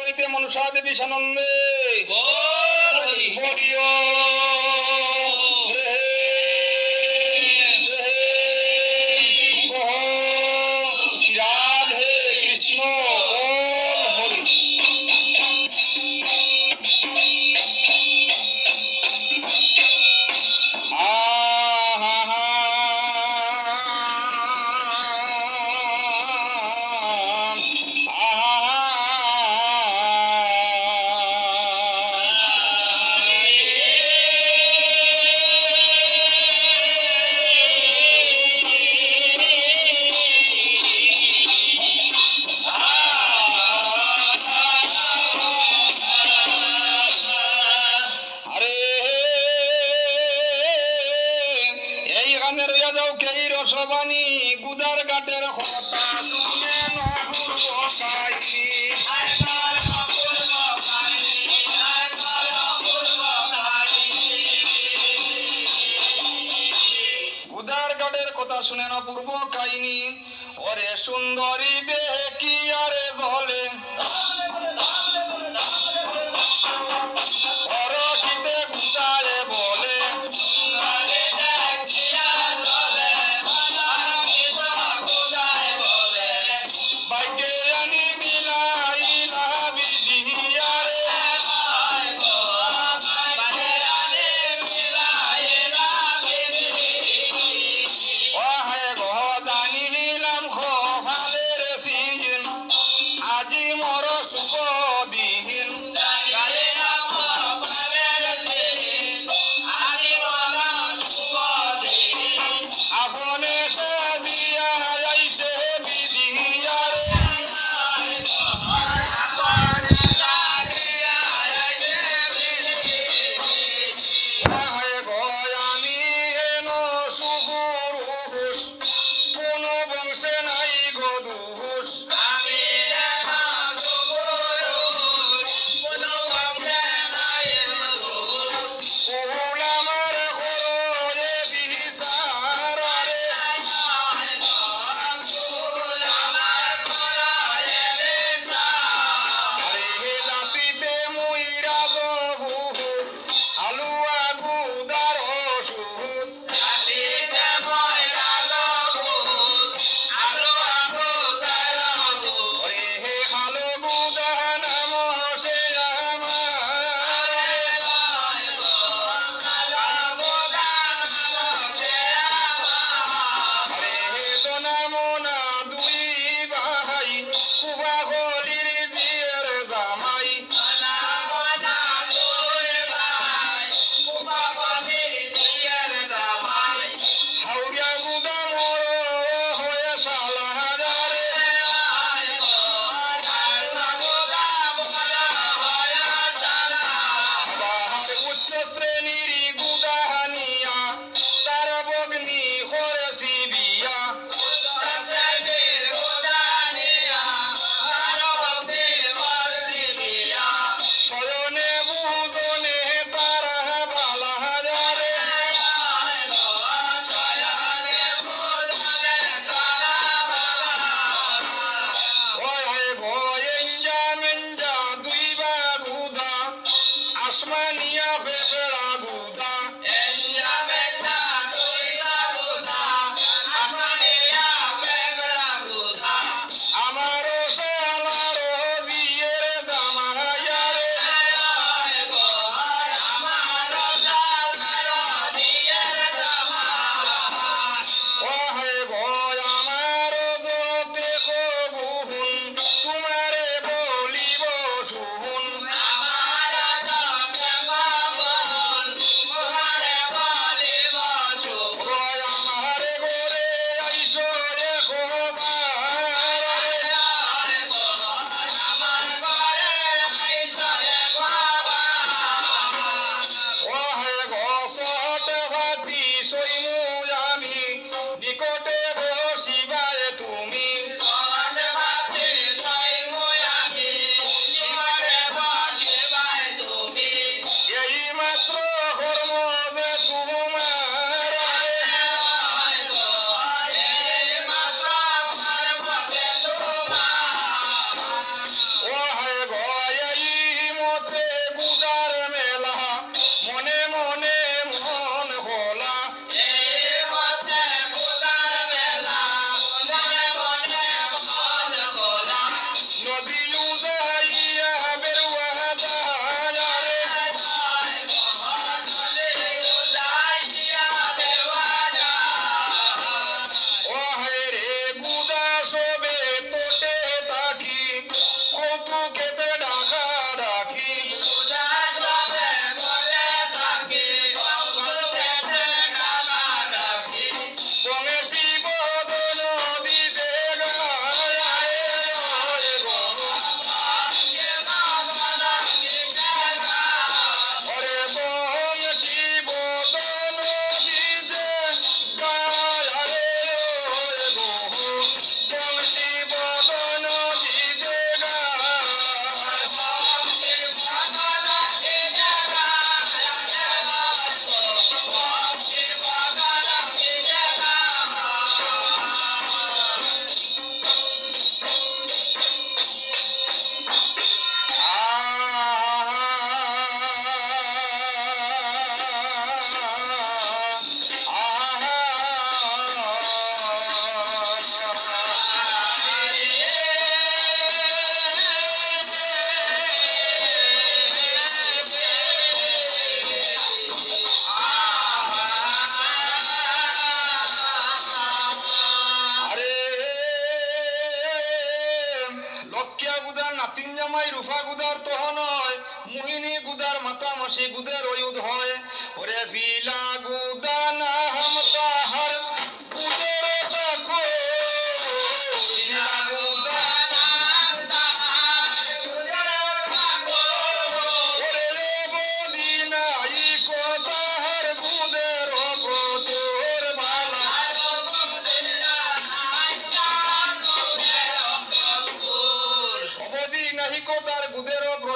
হইতে মনসা দেবী সানন্দে হরি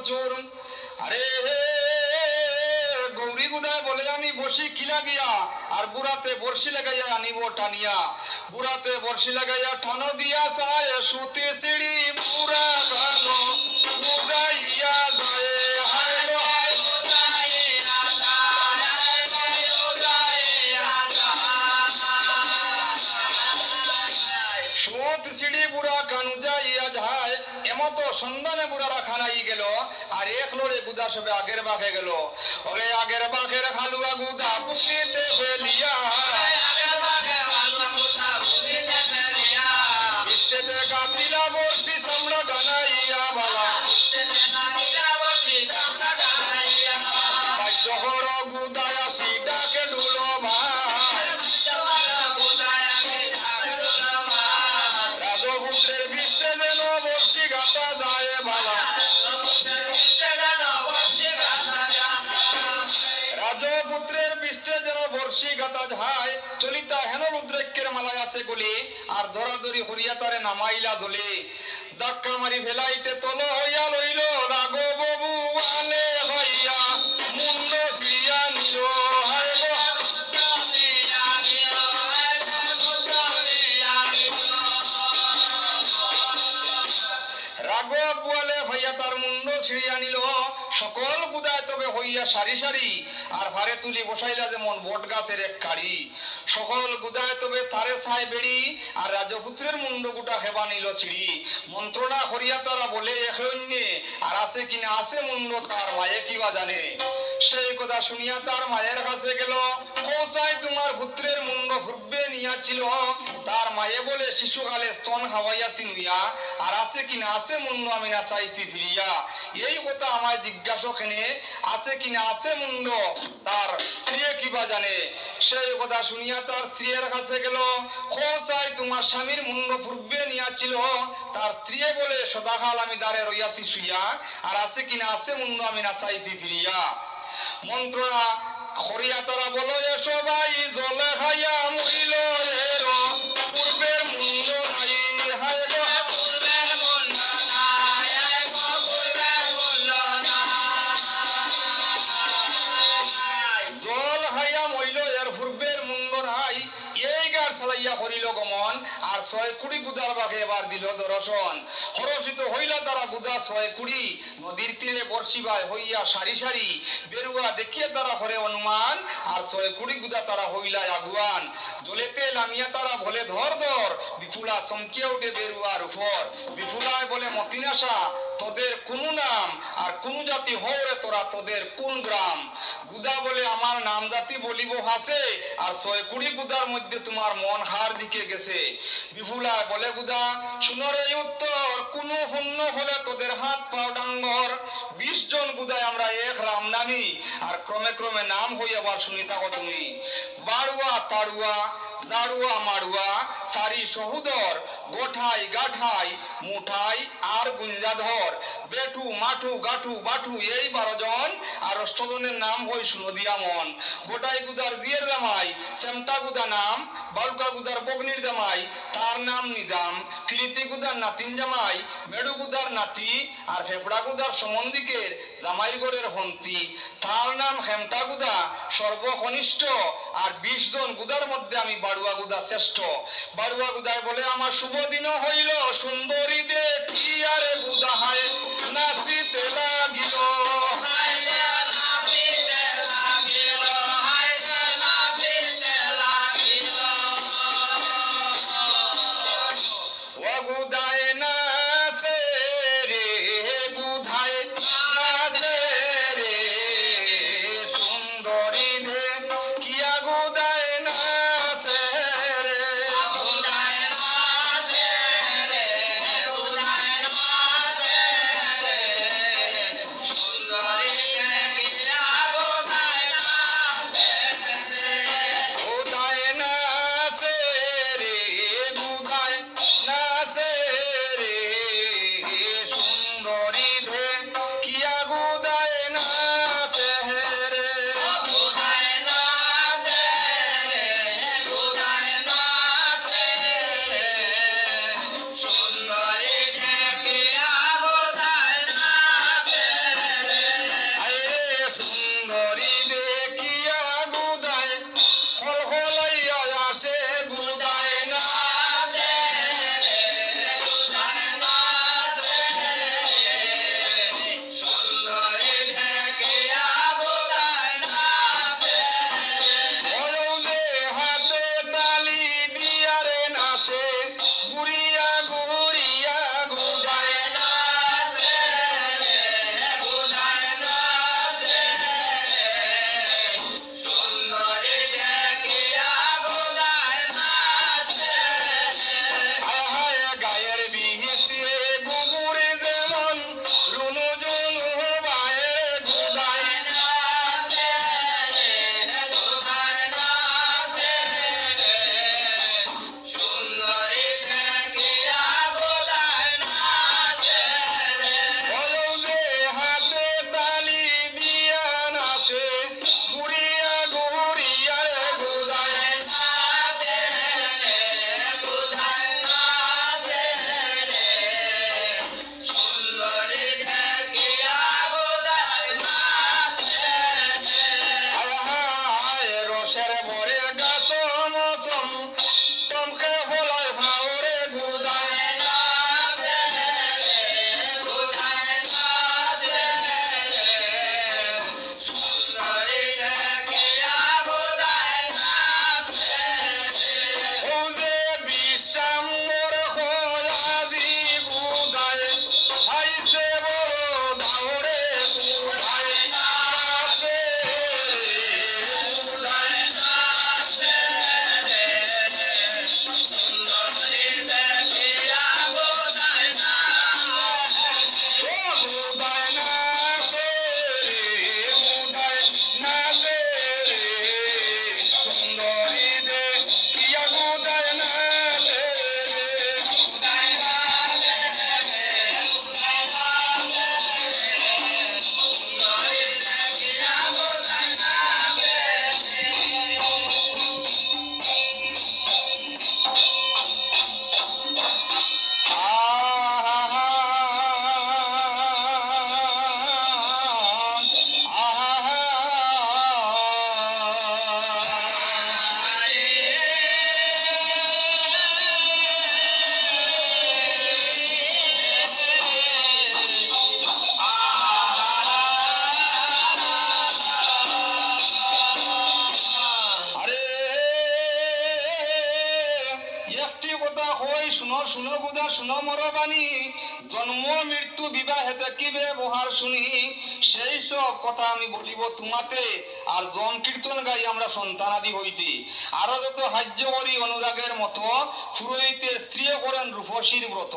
প্রচুর আরে গৌরী বলে আমি বসি কিলা গিয়া আর বুড়াতে বর্ষি লাগাইয়া আনিব টানিয়া। বুড়াতে বর্ষি লাগাইয়া ঠানো দিয়া সায় সুতে সিঁড়ি, বুড়া গানো উদাইয়া যায়। সন্ধানে বুড়ারা খানাই গেল, আর এক লড়ে গুদা সবে আগের বাঘে গেল। ওরে আগের বাঘের খালুয়া গুদা পুষিতে ফেলিয়া আছে গলি আর ধরাধরি হরিয়া তারে নামাইলা জলে ধাক্কা মারি ফেলাইতে তল হইয়া লইল, রাগো বাবু, আলে হইয়া মুন্ড ফিরিয়া তার নিল। সকল গুদায় তবে হইয়া সারি সারি, আর ভারে তুলি বসাইলা যেমন বট গাছের এক কাড়ি। সকল গুদায় তবে তারে ছাই বেড়ি, আর রাজপুত্রের মুন্ড গুটা হেবা নিল ছিড়ি। মন্ত্রণা করিয়া তারা বলে এখন্যে আর আছে কিনা আছে মুন্ড তার মায়ে কিবা জানে? সেই কথা শুনিয়া তার মায়ের কাছে গেল, কৌসাই, তোমার পুত্রের মুন্ড ভুগবে নিয়াছিল। তার মায়ে বলে, শিশুকালে স্তন খাওয়াইয়াছি নুইয়া আর আছে কিনা আছে মুন্ড আমি না চাইছি ফিরিয়া। এই কথা আমায় জিজ্ঞাসা কেনে, আছে কিনা আছে মুন্ড? তার স্ত্রী কিবা জানে? সেই কথা শুনিয়া তার স্ত্রীর কাছে গেল। কোসাই তোমার স্বামীর মুন্ড পূর্বে নিয়াছিল। তার স্ত্রী বলে, সদাকাল আমি দাঁড়ে রইয়াছি শুইয়া, আর আছে কিনা আছে মুন্ড আমি না চাইছি ফিরিয়া। মন্ত্রণা হরিয়া তারা বলো এ সবাই জলে খাইয়া মরিল পূর্বের ছয় কুড়ি গুদার বাঘে এবার দিল দর্শন। হরষিত হইলা তারা গুদা ছয় কুড়ি। নদীর তীরে বর্ষিবায় হইয়া সারি সারি। বেরুয়া দেখিয়া তারা হরে অনুমান, আর ছয় কুড়ি গুদা তারা হইলা আগুয়ান। জলেতে নামিয়া তারা বলে, ধর ধর, বিপুলা চমকিয়া উঠে বেরুয়ার উপর। বিপুলায় বলে, মতিনাশা তোদের কোন নাম আর কোন জাতি হওরে তোরা তোদের কোন গ্রাম? গুদা বলে আমার নাম জাতি বলিব হাসে, আর ছয় কুড়ি গুদার মধ্যে তোমার মন হার দিকে গেছে। বিপুলা বলে, গুদা শুনর এই উত্তর, কোন শূন্য হলে তোদের হাত পাও ডাঙ্গর। বিশ জন গুদায় আমরা এক রাম নামি, আর ক্রমে ক্রমে নাম হইয়া বার শুনি থাকো তুমি। বাড়ুয়া তাড়ুয়া দাড়ুয়া মারুয়া, সারি সহুদর, গোঠাই গাঠাই, মুঠাই আর গুঞ্জাধর বেটু মাঠু, গাঠু, বাঠু, এই বারো জন আর অষ্টজনের নাম হই সুনদিয়া মন গোটাই গুদার দিয়ের জামাই, সেমটা গুদা নাম বালুকা গুদার বগ্নির জামাই, তার নাম নিজাম, ফিরিতি গুদার নাতিন জামাই, মেডু গুদার নাতি আর ফেফড়া গুদার সমন্দিকের জামাইর গড়ের হন্তি। তার নাম হেমটা গুদা, সর্বকনিষ্ঠ আর বিশ জন গুদার মধ্যে আমি বাড়ুয়া গুদা শ্রেষ্ঠ। বাড়ুয়া গুদায় বলে, আমার শুভ দিন হইল, সুন্দরী দেখি আরে গুদা হায় নাচিতে লাগিল। বাণী। জন্ম, মৃত্যু, বিবাহে কি ব্যবহার শুনি। সেই সব কথা আমি বলিব তোমাতে, আর জন কীর্তন গাই আমরা সন্তানাদি হইতে। আরও যত হাজ্য করি অনুরাগের মতো পুরোহিতের স্ত্রী করেন রূপসীর ব্রত।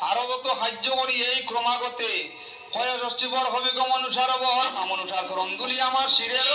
আরও যত হাজ্য করি এই ক্রমাগতে, কয়ে ষষ্ঠীবর হবিগম অনুসার আমনুসার চরণ আমার শিরের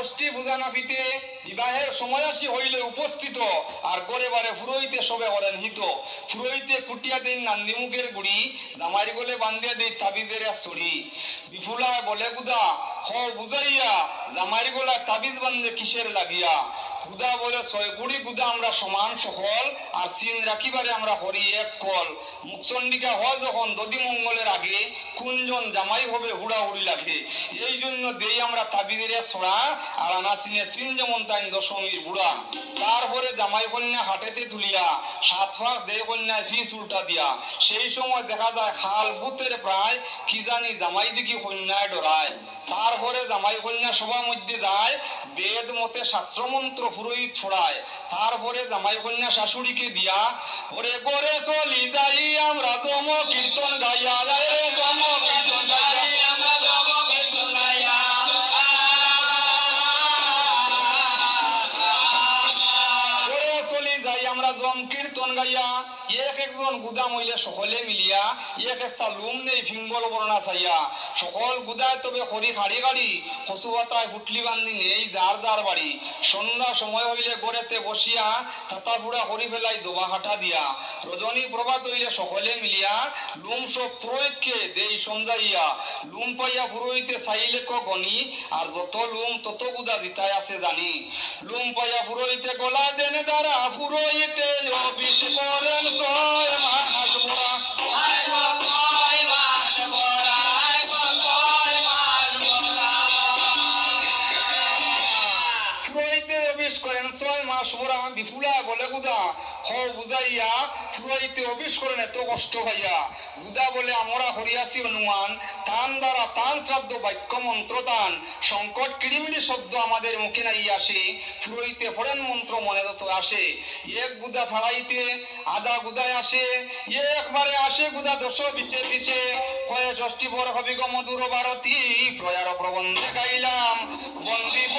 ষষ্ঠী পূজা নাপিতে বিবাহের সময়সী হইলে উপস্থিত আর গড়ে বারে পুরোহিতে সবে করেন হিত। পুরোহিতে কুটিয়া দিন নান্দিমুখের গুড়ি দামারি বলে বান্ধিয়া দিই তাবিজের ছড়ি বিফুলায় বলে গুদা জামাই হবে লাগে। এই জন্য দেই আমরা ছড়া, আর সিনে যেমন তাই দশমীর বুড়া। তারপরে জামাই কন্যা হাটেতে তুলিয়া, সাত দে কন্যায় ফিস উল্টা দিয়া। সেই সময় দেখা যায় খাল বুতের প্রায়, কি জানি জামাই দিকে কন্যায় ডরায়। তারপরে জামাই কন্যা সবার মধ্যে যায়, বেদ মতে শাস্ত্রমন্ত্র পুরোহিত ছড়ায়। তারপরে জামাই কন্যা শাশুড়িকে দিয়া, ওরে করে চলি যাই আমরা জম কীর্তন গাইয়া, যাই রে জম কীর্তন গাইয়া। একজন গুদাম হইলে সকলে মিলিয়া এক একটা লুম নেই ফিঙ্গল বর্ণা চাইয়া। সকল গুদায় তবে খড়ি খাড়ি গাড়ি, কচু পাতায় ফুটলি বান্ধি নেই যার যার বাড়ি সন্ধ্যা সময় হইলে গড়েতে বসিয়া তাতা বুড়া করি ফেলাই জবা হাঁটা দিয়া। রজনী প্রভাত হইলে সকলে মিলিয়া লুম সব পুরোহিতকে দেই সমজাইয়া। লুম পাইয়া পুরোহিতে চাইলে ক গনি আর যত লুম তত গুদা দিতাই আছে জানি। লুম পাইয়া পুরোহিতে গলা দেনে দ্বারা পুরোহিতে অফিস করেন করেন ছয় মাস মোরা বিপুলা বলে গুদা হ বুঝাইয়া পুরোহিতে অফিস করেন, এত কষ্ট ভাইয়া গুদা বলে, আমরা হরিয়াছি অনুমান তান দ্বারা তান শ্রাদ্ধ বাক্য মন্ত্র তান সংকট কিড়িমিড়ি শব্দ আমাদের মুখে নাই আসে পুরোহিতে পড়েন মন্ত্র মনে যত আসে। এক গুদা ছাড়াইতে আধা গুদায় আসে একবারে আসে গুদা দশ বিচে দিছে কয়ে, ষষ্ঠী বর হবি গো মধুর ভারতী প্রয়ার প্রবন্ধে গাইলাম বন্দিব